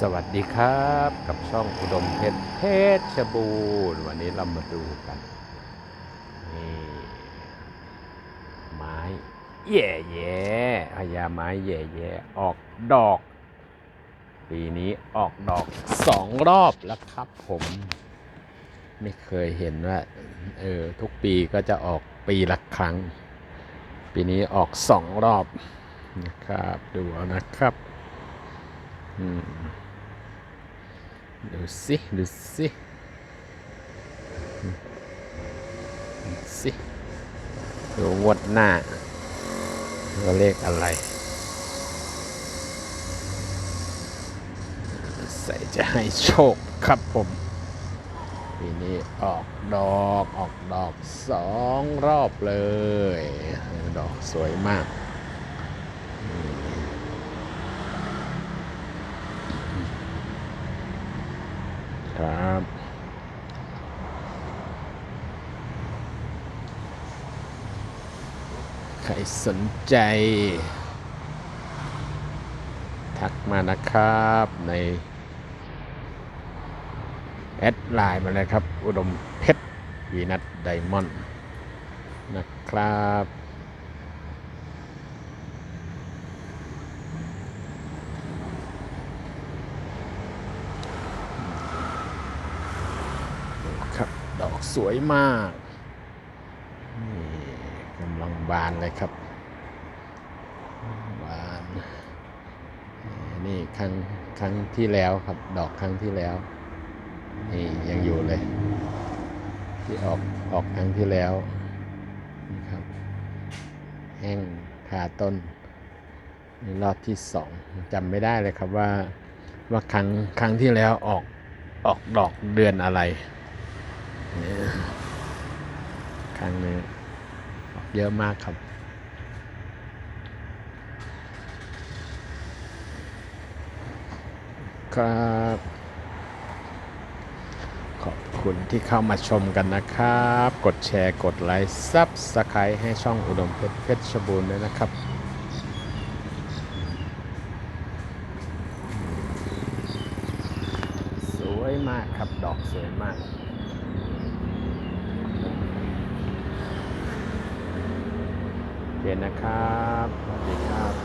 สวัสดีครับกับช่องอุดมเพชรเพชรบูรณ์วันนี้เรามาดูกันนี่ไม้แย่แย่พญาไม้แย่แย่ออกดอก ปีนี้ออกดอกสองรอบแล้วครับผม ไม่เคยเห็นว่าเออทุกปีก็จะออกปีละครั้ง ปีนี้ออกสองรอบนะครับ ดูนะครับ ดูสิดูสิดูสิดูวดหน้าว่าเลขอะไร ใส่จะให้โชคครับผมปีนี้ออกดอกออกดอกสองรอบเลย ดอกสวยมาก ครับใครสนใจ ทักมานะครับใน แอดไลน์มาเลยครับ อุดมเพชรวีนัทไดมอนด์นะครับครับ ดอก สวยมากนี่กำลังบานเลยครับ บาน นี่ครั้งครั้งที่แล้วครับ ดอกครั้งที่แล้ว นี่ยังอยู่เลย ที่ออกออกครั้งที่แล้วนี่ครับแห้งคาต้นนี่รอบที่สองจำไม่ได้เลยครับว่าว่าครั้งครั้งที่แล้วออกออกดอกเดือนอะไร ครั้งนี้เยอะมากครับ ครับขอบคุณที่เข้ามาชมกันนะครับ กดแชร์กดไลค์ซับสไครต์ให้ช่องอุดมเพชรเพชรบูรณ์ด้วยนะครับสวยมากครับ ดอกสวยมาก โอ เคนะครับสวัสดีครับ